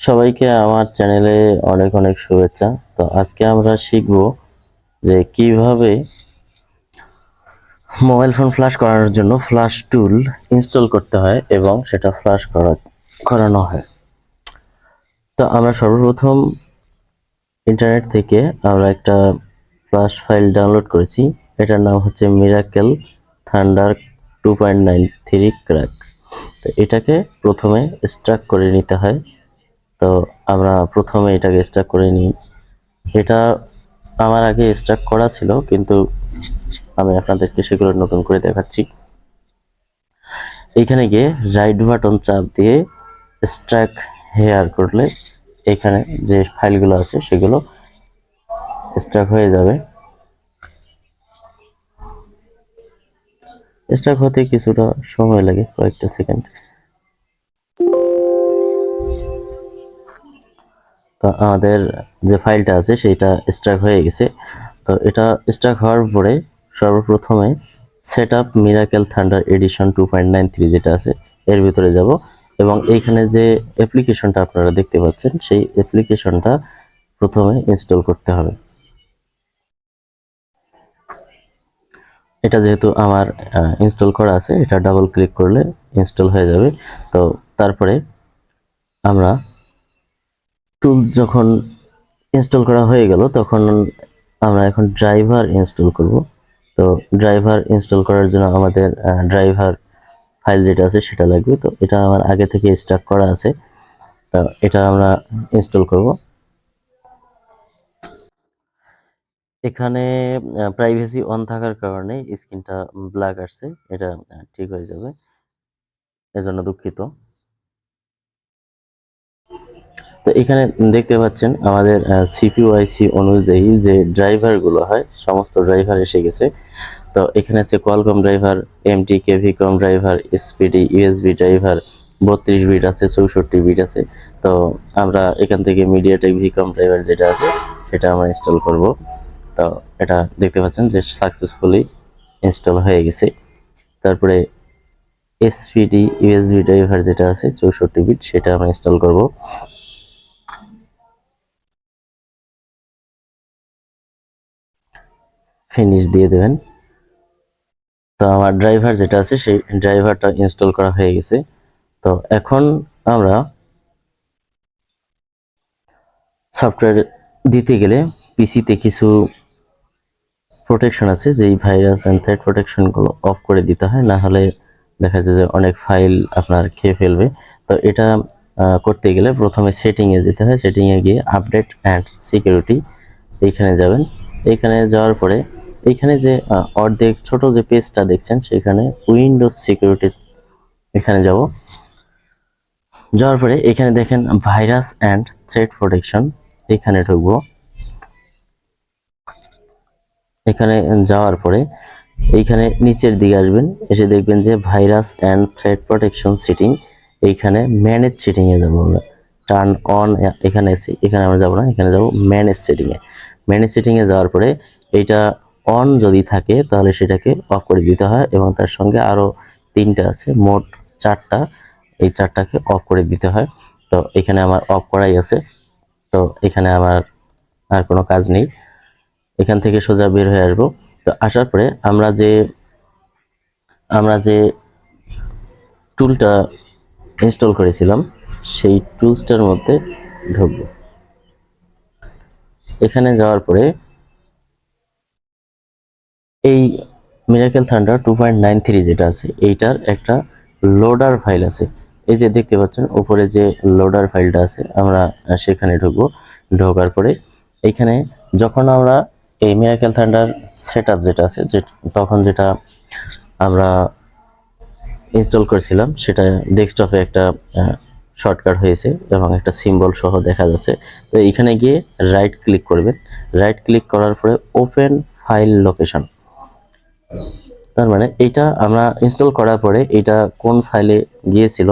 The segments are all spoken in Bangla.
সবাইকে আমার চ্যানেলে অনেক অনেক শুভেচ্ছা। তো আজকে আমরা শিখব যে কীভাবে মোবাইল ফোন ফ্ল্যাশ করানোর জন্য ফ্ল্যাশ টুল ইনস্টল করতে হয় এবং সেটা ফ্ল্যাশ করা করানো হয়। তো আমরা সর্বপ্রথম ইন্টারনেট থেকে আমরা একটা ফ্ল্যাশ ফাইল ডাউনলোড করেছি। এটার নাম হচ্ছে miracle thunder two point nine three crack তো এটাকে প্রথমে স্ট্রাক করে নিতে হয়। তো আমরা প্রথমে এটাকে স্ট্রাক করে নিই। এটা আমার আগে স্ট্রাক করা ছিল, কিন্তু আমি আপনাদেরকে সেগুলো নতুন করে দেখাচ্ছি। এইখানে গিয়ে রাইট বাটন চাপ দিয়ে স্ট্রাক হেয়ার করলে এখানে যে ফাইলগুলো আছে সেগুলো স্ট্রাক হয়ে যাবে। স্ট্রাক হতে কিছুটা সময় লাগে কয়েকটা সেকেন্ড। তো আমাদের যে ফাইলটা আছে সেটা স্ট্রাক হয়ে গেছে। তো এটা স্ট্রাক হওয়ার পরে সর্বপ্রথমে set up miracle thunder edition two point nine three যেটা আছে, এর ভিতরে যাব এবং এইখানে যে অ্যাপ্লিকেশনটা আপনারা দেখতে পাচ্ছেন, সেই অ্যাপ্লিকেশনটা প্রথমে ইনস্টল করতে হবে। এটা যেহেতু আমার ইনস্টল করা আছে, এটা ডাবল ক্লিক করলে ইনস্টল হয়ে যাবে। তো তারপরে আমরা টুল যখন ইনস্টল করা হয়ে গেল, তখন আমরা এখন ড্রাইভার ইনস্টল করব। তো ড্রাইভার ইনস্টল করার জন্য আমাদের ড্রাইভার ফাইল যেটা আছে সেটা লাগবে। তো এটা আমার আগে থেকে স্টার্ট করা আছে। তো এটা আমরা ইনস্টল করব। এখানে প্রাইভেসি অন থাকার কারণে স্ক্রিনটা ব্ল্যাক আসছে। এটা ঠিক হয়ে যাবে। এজন্য দুঃখিত। তো এখানে দেখতে পাচ্ছেন আমাদের সিপিওআইসি অনুযায়ী যে ড্রাইভারগুলো হয়, সমস্ত ড্রাইভার এসে গেছে। তো এখানে আছে কোয়ালকম ড্রাইভার এমটি কেভিকম ড্রাইভার এসপিডি ইউএসবি ড্রাইভার বত্রিশ বিট আছে, চৌষট্টি বিট আছে। তো আমরা এখান থেকে মিডিয়াটেক ভিকম ড্রাইভার যেটা আছে, সেটা আমরা ইনস্টল করব। তো এটা দেখতে পাচ্ছেন যে সাকসেসফুলি ইনস্টল হয়ে গেছে। তারপরে এসপিডি ইউএসবি ড্রাইভার যেটা আছে, চৌষট্টি বিট সেটা আমরা ইনস্টল করব। ফিনিশ দিয়ে দেবেন। তো আমার ড্রাইভার যেটা আছে, সেই ড্রাইভারটা ইনস্টল করা হয়ে গেছে। তো এখন আমরা সফটওয়্যার দিতে গেলে পিসিতে কিছু প্রোটেকশন আছে, যেই ভাইরাস অ্যান্ড থ্রেড প্রোটেকশনগুলো অফ করে দিতে হয়, না হলে দেখা যায় যে অনেক ফাইল আপনার খেয়ে ফেলবে। তো এটা করতে গেলে প্রথমে সেটিংয়ে যেতে হয় সেটিংয়ে গিয়ে আপডেট অ্যান্ড সিকিউরিটি এইখানে যাবেন। এইখানে যাওয়ার পরে এইখানে যে অর্ধেক ছোট যে পেজটা দেখছেন, সেখানে উইন্ডোজ সিকিউরিটি এখানে যাব। যাওয়ার পরে এখানে দেখেন ভাইরাস অ্যান্ড থ্রেড প্রোটেকশন এখানে ঢুকবো। এখানে যাওয়ার পরে এইখানে নিচের দিকে আসবেন, এসে দেখবেন যে virus and threat protection setting, এইখানে ম্যানেজ সেটিংয়ে যাব আমরা। টার্ন অন এখানে এসে, এখানে আমরা যাব না, এখানে যাব ম্যানেজ সেটিংয়ে ম্যানেজ সেটিংয়ে যাওয়ার পরে এইটা অন যদি থাকে তাহলে সেটাকে অফ করে দিতে হয় এবং তার সঙ্গে আরও তিনটা আছে, মোট চারটা, এই চারটাকে অফ করে দিতে হয়। তো এখানে আমার অফ করাই আছে। তো এখানে আমার আর কোনো কাজ নেই। এখান থেকে সোজা বের হয়ে আসব। তো আসার পরে আমরা যে আমরা যে টুলটা ইনস্টল করেছিলাম, সেই টুলসটার মধ্যে ঢুকবো। এখানে যাওয়ার পরে এই miracle thunder two point nine three যেটা আছে, এইটার একটা লোডার ফাইল আছে। এই যে দেখতে পাচ্ছেন, উপরে যে লোডার ফাইলটা আছে, আমরা সেখানে ঢুকবো। ঢোকার পরে এইখানে যখন আমরা এই মিরাকেল থান্ডার সেট যেটা আছে, যে তখন যেটা আমরা ইনস্টল করেছিলাম, সেটা ডেস্কটপে একটা শর্টকাট হয়েছে এবং একটা সিম্বল সহ দেখা যাচ্ছে। তো এখানে গিয়ে রাইট ক্লিক করবেন। রাইট ক্লিক করার পরে ওপেন ফাইল লোকেশন তার মানে এইটা আমরা ইনস্টল করার পরে এটা কোন ফাইলে গিয়েছিল,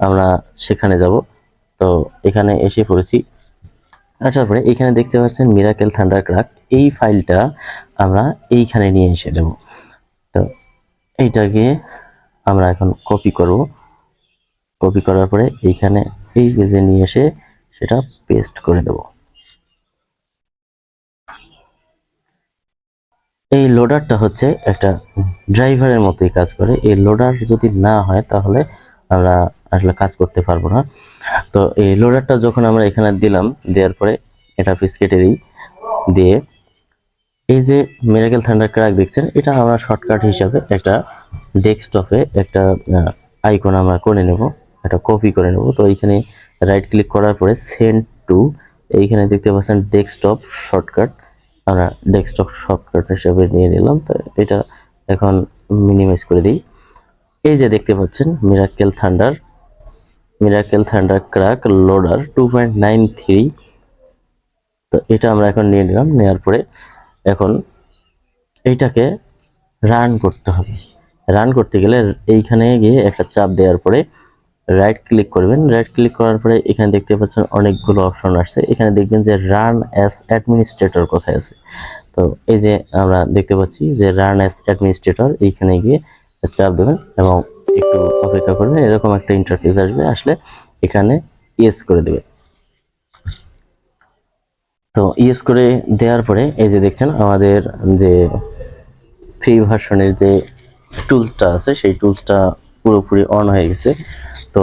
আমরা সেখানে যাব। তো এখানে এসে পড়েছি আসার পরে এখানে দেখতে পাচ্ছেন মিরাকেল থান্ডার ক্রাক এই ফাইলটা আমরা এইখানে নিয়ে এসে দেব। তো এইটাকে আমরা এখন কপি করব। কপি করার পরে এইখানে এই পেজে নিয়ে এসে সেটা পেস্ট করে দেব। এই লোডারটা হচ্ছে একটা ড্রাইভারের মতোই কাজ করে। এই লোডার যদি না হয় তাহলে আমরা আসলে কাজ করতে পারব না। তো এই লোডারটা যখন আমরা এখানে দিলাম, দেওয়ার পরে এটা পিস কেটে দিই। দিয়ে এই যে মিরাকেল থান্ডার ক্র্যাক দেখছেন, এটা আমরা শর্টকাট হিসাবে একটা ডেস্কটপে একটা আইকন আমরা করে নেব, একটা কপি করে নেব। তো এইখানে রাইট ক্লিক করার পরে সেন্ড টু এইখানে দেখতে পাচ্ছেন ডেস্কটপ শর্টকাট। আমরা ডেস্কটপ শর্টকাট হিসাবে নিয়ে নিলাম, তো এটা এখন মিনিমাইজ করে দিই। এই যে দেখতে পাচ্ছেন miracle thunder miracle thunder crack loader two point nine three তো এটা আমরা এখন নিয়ে নিলাম নেওয়ার পরে এখন এইটাকে রান করতে হবে। রান করতে গেলে এইখানে গিয়ে একটা চাপ দেওয়ার পরে রাইট ক্লিক করবেন। রাইট ক্লিক করার পরে এখানে দেখতে পাচ্ছেন অনেকগুলো অপশন আসছে। এখানে দেখবেন যে রান অ্যাস অ্যাডমিনিস্ট্রেটর কোথায় আছে। তো এই যে আমরা দেখতে পাচ্ছি যে রান অ্যাস অ্যাডমিনিস্ট্রেটর এইখানে গিয়ে চাপ দেবেন এবং একটু অপেক্ষা করবেন এরকম একটা ইন্টারফেস আসবে, আসলে এখানে ইয়েস করে দেবে। তো ইয়েস করে দেওয়ার পরে এই যে দেখছেন, আমাদের যে ফ্রি ভার্সনের যে টুলসটা আছে, সেই টুলসটা পুরোপুরি অন হয়ে গেছে। তো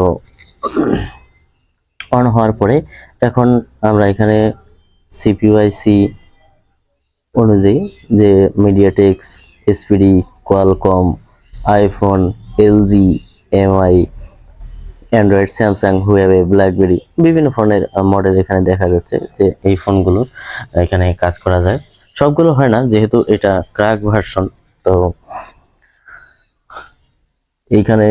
অন হওয়ার পরে এখন আমরা এখানে সিপিউআইসি অনুযায়ী যে MediaTek's SPD Qualcomm iPhone LG Mi Android Samsung Huawei BlackBerry বিভিন্ন ফোনের মডেল এখানে দেখা যাচ্ছে যে এই ফোনগুলো এখানে কাজ করা যায়। সবগুলো হয় না, যেহেতু এটা ক্র্যাক ভার্সন তো এইখানে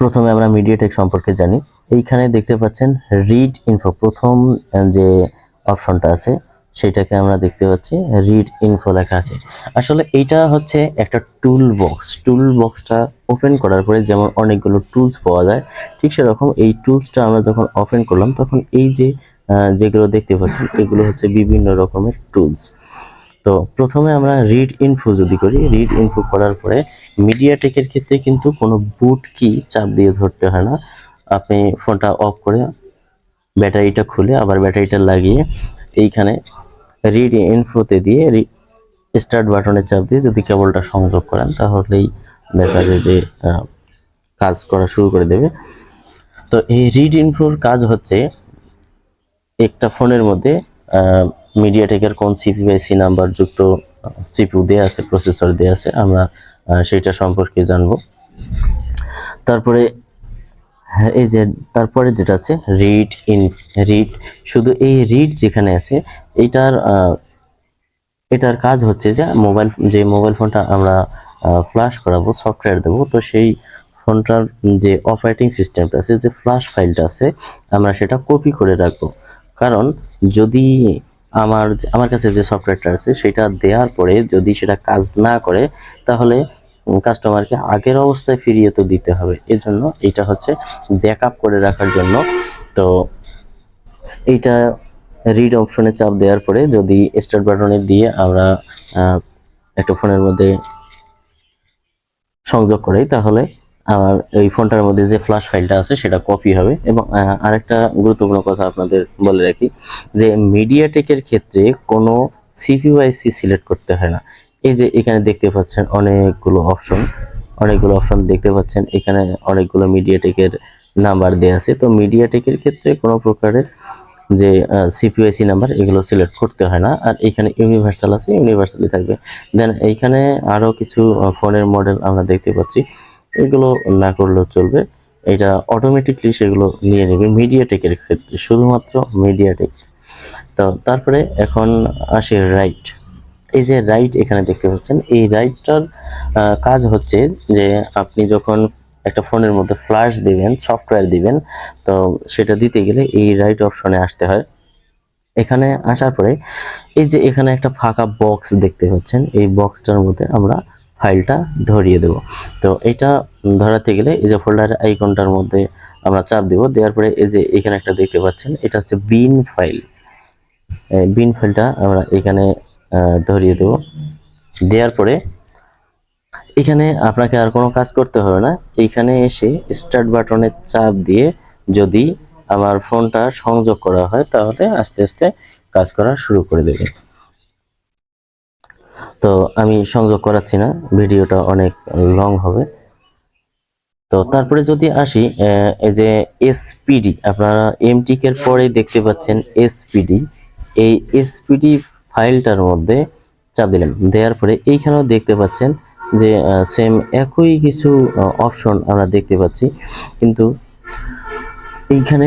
প্রথমে আমরা মিডিয়াটেক সম্পর্কে জানি। এইখানে দেখতে পাচ্ছেন রিড ইনফো প্রথম যে অপশনটা আছে সেটাকে আমরা দেখতে পাচ্ছি। রিড ইনফো লেখা আছে। আসলে এইটা হচ্ছে একটা টুল বক্স টুল বক্সটা ওপেন করার পরে যেমন অনেকগুলো টুলস পাওয়া যায়, ঠিক সেরকম এই টুলসটা আমরা যখন ওপেন করলাম, তখন এই যে যেগুলো দেখতে পাচ্ছেন, এগুলো হচ্ছে বিভিন্ন রকমের টুলস তো প্রথমে আমরা রিড ইনফো যদি করি রিড ইনফো করার পরে মিডিয়াটেকের ক্ষেত্রে কিন্তু কোনো বুট কি চাপ দিয়ে ধরতে হয় না। আপনি ফোনটা অফ করে ব্যাটারিটা খুলে আবার ব্যাটারিটা লাগিয়ে এইখানে রিড ইনফোতে দিয়ে স্টার্ট বাটনে চাপ দিয়ে যদি কেবলটা সংযোগ করেন, তাহলেই দেখা যায় যে কাজ করা শুরু করে দেবে। তো এই রিড ইনফোর কাজ হচ্ছে একটা ফোনের মধ্যে মিডিয়াটেকের কোন সিপিআইসি নাম্বার যুক্ত সিপিউ দেওয়া আছে প্রসেসর দেওয়া আছে, আমরা সেটা সম্পর্কে জানব। তারপরে হ্যাঁ এই যে তারপরে যেটা আছে রিড ইন রিড শুধু এই রিড যেখানে আছে, এটার এটার কাজ হচ্ছে যে মোবাইল যে মোবাইল ফোনটা আমরা ফ্ল্যাশ করাবো সফটওয়্যার দেবো, তো সেই ফোনটার যে অপারেটিং সিস্টেমটা আছে, যে ফ্ল্যাশ ফাইলটা আছে, আমরা সেটা কপি করে রাখব। কারণ যদি আমার আমার কাছে যে সফটওয়্যারটা আছে, সেটা দেওয়ার পরে যদি সেটা কাজ না করে, তাহলে কাস্টমারকে আগের অবস্থায় ফিরিয়ে তো দিতে হবে। এর জন্য এটা হচ্ছে ব্যাকআপ করে রাখার জন্য। তো এইটা রিড অপশনে চাপ দেওয়ার পরে যদি স্টার্ট বাটনে দিয়ে আমরা একটা ফোনের মধ্যে সংযোগ করি, তাহলে আমার এই ফোনটার মধ্যে যে ফ্ল্যাশ ফাইলটা আছে, সেটা কপি হবে। এবং আরেকটা গুরুত্বপূর্ণ কথা আপনাদের বলে রাখি যে মিডিয়াটেকের ক্ষেত্রে কোনো সিপিউআইসি সিলেক্ট করতে হয় না। এই যে এখানে দেখতে পাচ্ছেন অনেকগুলো অপশন অনেকগুলো অপশন দেখতে পাচ্ছেন। এখানে অনেকগুলো মিডিয়াটেকের নাম্বার দেওয়া আছে। তো মিডিয়াটেকের ক্ষেত্রে কোনো প্রকারের যে সিপিউআইসি নাম্বার এগুলো সিলেক্ট করতে হয় না। আর এখানে ইউনিভার্সাল আছে ইউনিভার্সালি থাকবে। দেন এইখানে আরও কিছু ফোনের মডেল আমরা দেখতে পাচ্ছি। এগুলো না করলেও চলবে। এটা অটোমেটিকলি সেগুলো নিয়ে নেবে মিডিয়াটেকের ক্ষেত্রে, শুধুমাত্র মিডিয়াটেক তো তারপরে এখন আসে রাইট এই যে রাইট এখানে দেখতে পাচ্ছেন, এই রাইটটার কাজ হচ্ছে যে আপনি যখন একটা ফোনের মধ্যে ফ্ল্যাশ দিবেন সফটওয়্যার দিবেন, তো সেটা দিতে গেলে এই রাইট অপশনে আসতে হয়। এখানে আসার পরে এই যে এখানে একটা ফাঁকা বক্স দেখতে পাচ্ছেন, এই বক্সটার মধ্যে আমরা ফাইলটা ধরিয়ে দেব। তো এটা ধরাতে গেলে এই যে ফোল্ডার আইকনটার মধ্যে আমরা চাপ দেব, দেওয়ার পরে এই যে এখানে একটা দেখতে পাচ্ছেন, এটা হচ্ছে বিন ফাইল বিন ফাইলটা আমরা এখানে ধরিয়ে দেব। দেওয়ার পরে এখানে আপনাকে আর কোনো কাজ করতে হবে না। এইখানে এসে স্টার্ট বাটনে চাপ দিয়ে যদি আমার ফোনটা সংযোগ করা হয়, তাহলে আস্তে আস্তে কাজ করা শুরু করে দেবে। তো আমি সংযোগ করাচ্ছি না, ভিডিওটা অনেক লং হবে। তো তারপরে যদি আসি এই যে এসপিডি আপনারা এমটিকের পরে দেখতে পাচ্ছেন এসপিডি এই এসপিডি ফাইলটার মধ্যে চাপ দিলাম দেওয়ার পরে এইখানেও দেখতে পাচ্ছেন যে সেম একই কিছু অপশন আমরা দেখতে পাচ্ছি। কিন্তু এইখানে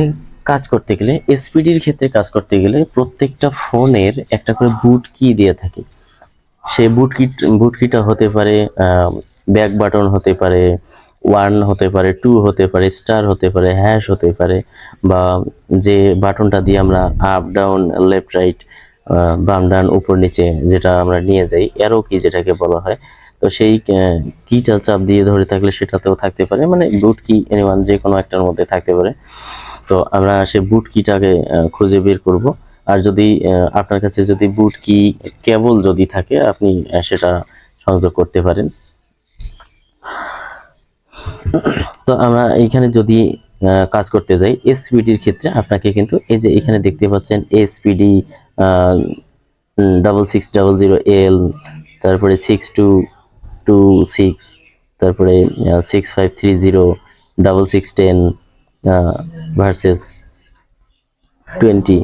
কাজ করতে গেলে এসপিডির ক্ষেত্রে কাজ করতে গেলে প্রত্যেকটা ফোনের একটা করে বুট কি দিয়ে থাকে। সেই বুট কিট বুট কিটা হতে পারে ব্যাক বাটন হতে পারে ওয়ান হতে পারে টু হতে পারে স্টার হতে পারে হ্যাশ হতে পারে, বা যে বাটনটা দিয়ে আমরা আপ ডাউন লেফট রাইট বাম ডান, উপর নিচে যেটা আমরা নিয়ে যাই অ্যারো কি যেটাকে বলা হয়। তো সেই কিটা চাপ দিয়ে ধরে থাকলে সেটাতেও থাকতে পারে মানে বুট কি এনিওয়ান যে কোনো একটার মধ্যে থাকতে পারে। তো আমরা সেই বুট কিটাকে খুঁজে বের করব। আর যদি আপনার কাছে যদি বুট কি কেবল যদি থাকে, আপনি সেটা সংযোগ করতে পারেন। তো আমরা এইখানে যদি কাজ করতে যাই এসপিডির ক্ষেত্রে আপনাকে কিন্তু এই যে এখানে দেখতে পাচ্ছেন SPD double six double zero L তারপরে সিক্স টু টু সিক্স তারপরে six five three zero double six ten versus twenty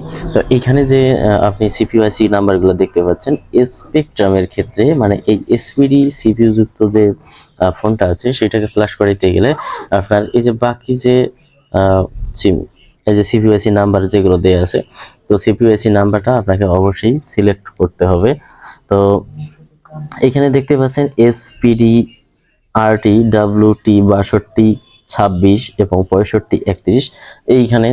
এখানে যে আপনি সিপিইউআইসি নাম্বারগুলো দেখতে পাচ্ছেন স্পেকট্রামের ক্ষেত্রে মানে এই এসপিডি সিপিইউ যুক্ত যে ফোনটা আছে, সেটাকে ফ্ল্যাশ করাইতে গেলে আপনার এই যে বাকি যে সিম এই যে সিপিইউআইসি নাম্বার যেগুলো দেওয়া আছে তো সিপিইউআইসি নাম্বারটা আপনাকে অবশ্যই সিলেক্ট করতে হবে। তো এখানে দেখতে পাচ্ছেন এসপিডি আরটি ডাব্লিউটি বাষট্টি, ছাব্বিশ এবং পঁয়ষট্টি, একত্রিশ। এইখানে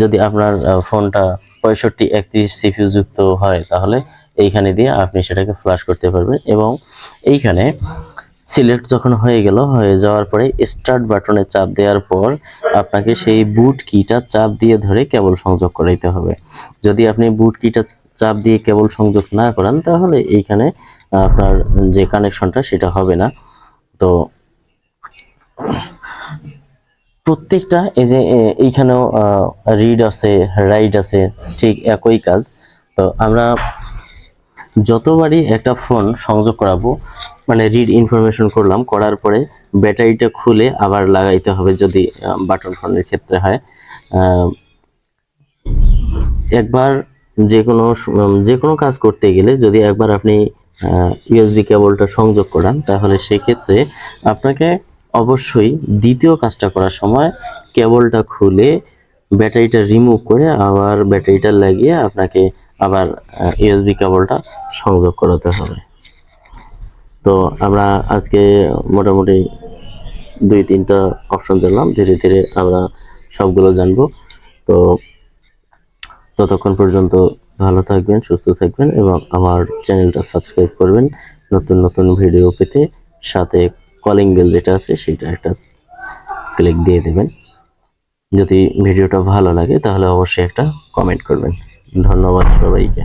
যদি আপনার ফোনটা পঁয়ষট্টি, একত্রিশ সিপিউ যুক্ত হয়, তাহলে এইখানে দিয়ে আপনি সেটাকে ফ্ল্যাশ করতে পারবেন এবং এইখানে সিলেক্ট যখন হয়ে গেল, হয়ে যাওয়ার পরে স্টার্ট বাটনে চাপ দেওয়ার পর আপনাকে সেই বুট কিটা চাপ দিয়ে ধরে কেবল সংযোগ করাইতে হবে। যদি আপনি বুট কিটা চাপ দিয়ে কেবল সংযোগ না করান, তাহলে এইখানে আপনার যে কানেকশনটা সেটা হবে না। তো প্রত্যেকটা এই যে এইখানেও রিড আছে রাইড আছে, ঠিক একই কাজ। তো আমরা যতবারই একটা ফোন সংযোগ করাবো মানে রিড ইনফরমেশন করলাম, করার পরে ব্যাটারিটা খুলে আবার লাগাইতে হবে যদি বাটন ফোনের ক্ষেত্রে হয়। একবার যে কোনো যে কোনো কাজ করতে গেলে যদি একবার আপনি ইউএসবি কেবলটা সংযোগ করান, তাহলে সেক্ষেত্রে আপনাকে অবশ্যই দ্বিতীয় কাজটা করার সময় কেবলটা খুলে ব্যাটারিটা রিমুভ করে আবার ব্যাটারিটা লাগিয়ে আপনাকে আবার ইউএসবি কেবলটা সংযোগ করাতে হবে। তো আমরা আজকে মোটামুটি দুই, তিনটা অপশন জানলাম। ধীরে ধীরে আমরা সবগুলো জানব। তো ততক্ষণ পর্যন্ত ভালো থাকবেন, সুস্থ থাকবেন এবং আমার চ্যানেলটা সাবস্ক্রাইব করবেন। নতুন নতুন ভিডিও পেতে সাথে কলিং বেল যেটা আছে সেটা একটা ক্লিক দিয়ে দেবেন। যদি ভিডিওটা ভালো লাগে তাহলে অবশ্যই একটা কমেন্ট করবেন। ধন্যবাদ সবাইকে।